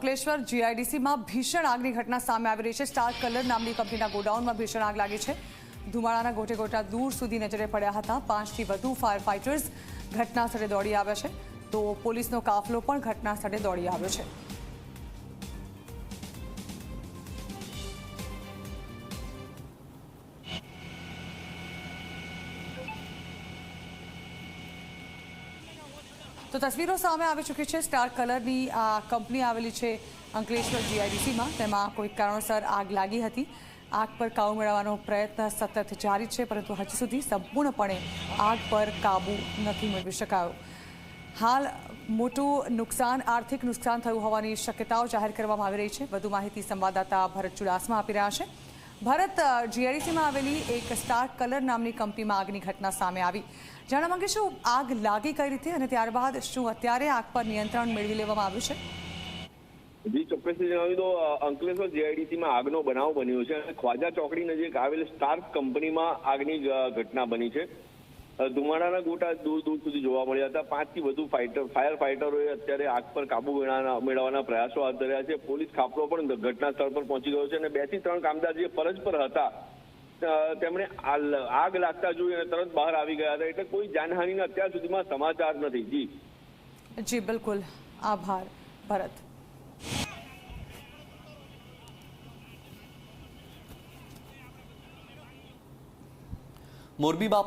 અંકલેશ્વર જીઆઈડીસીમાં ભીષણ આગની ઘટના સામે આવી રહી છે. સ્ટાર કલર નામની કંપનીના ગોડાઉનમાં ભીષણ આગ લાગી છે. ધુમાડાના ગોટે ગોટા દૂર સુધી નજરે પડ્યા હતા. પાંચથી વધુ ફાયર ફાઇટર્સ ઘટના સ્થળે દોડી આવ્યા છે. તો પોલીસનો કાફલો પણ ઘટના સ્થળે દોડી આવ્યો છે. તો તસવીરો સામે આવી ચૂકી છે. સ્ટાર કલરની આ કંપની આવેલી છે અંકલેશ્વર જીઆઈડીસીમાં. તેમાં કોઈ કારણોસર આગ લાગી હતી. આગ પર કાબુ મેળવવાનો પ્રયત્ન સતત જારી છે, પરંતુ હજી સુધી સંપૂર્ણપણે આગ પર કાબુ નથી મેળવી શકાયો. હાલ મોટું નુકસાન, આર્થિક નુકસાન થયું હોવાની શક્યતાઓ જાહેર કરવામાં આવી રહી છે. વધુ માહિતી સંવાદદાતા ભરત ચુડાસમા આપી રહ્યા છે. ભરત જીઆઈડીસીમાં આવેલી એક સ્ટાર કલર નામની કંપનીમાં આગની ઘટના સામે આવી. જાણવા માંગે શું આગ લાગી કઈ રીતે અને ત્યારબાદ શું અત્યારે આગ પર નિયંત્રણ મેળવી લેવામાં આવ્યું છે? જી, ચોક્કસથી જણાવ્યું તો અંકલેશ્વર જીઆઈડીસીમાં આગનો બનાવ બન્યો છે અને ખ્વાજા ચોકડી નજીક આવેલ સ્ટાર્ક કંપનીમાં આગની ઘટના બની છે. ધુમાડાના ગોટા દૂર દૂર સુધી જોવા મળ્યા હતા. પાંચથી વધુ ફાઇટર ફાયર ફાઇટરોએ અત્યારે આગ પર કાબુ મેળવવાના મેળવવાના પ્રયાસો હાથ ધર્યા છે. પોલીસ કાફલો પણ ઘટના સ્થળ પર પહોંચી ગયો છે અને બેથી ત્રણ કામદાર જે ફરજ પર હતા. તેમણે આગ લાગતા જોઈ અને તરત બહાર આવી ગયા હતા. એટલે કોઈ જાનહાનિના અત્યાર સુધીમાં સમાચાર નથી. જી. જી બિલકુલ. આભાર ભરત. મોરબીમાં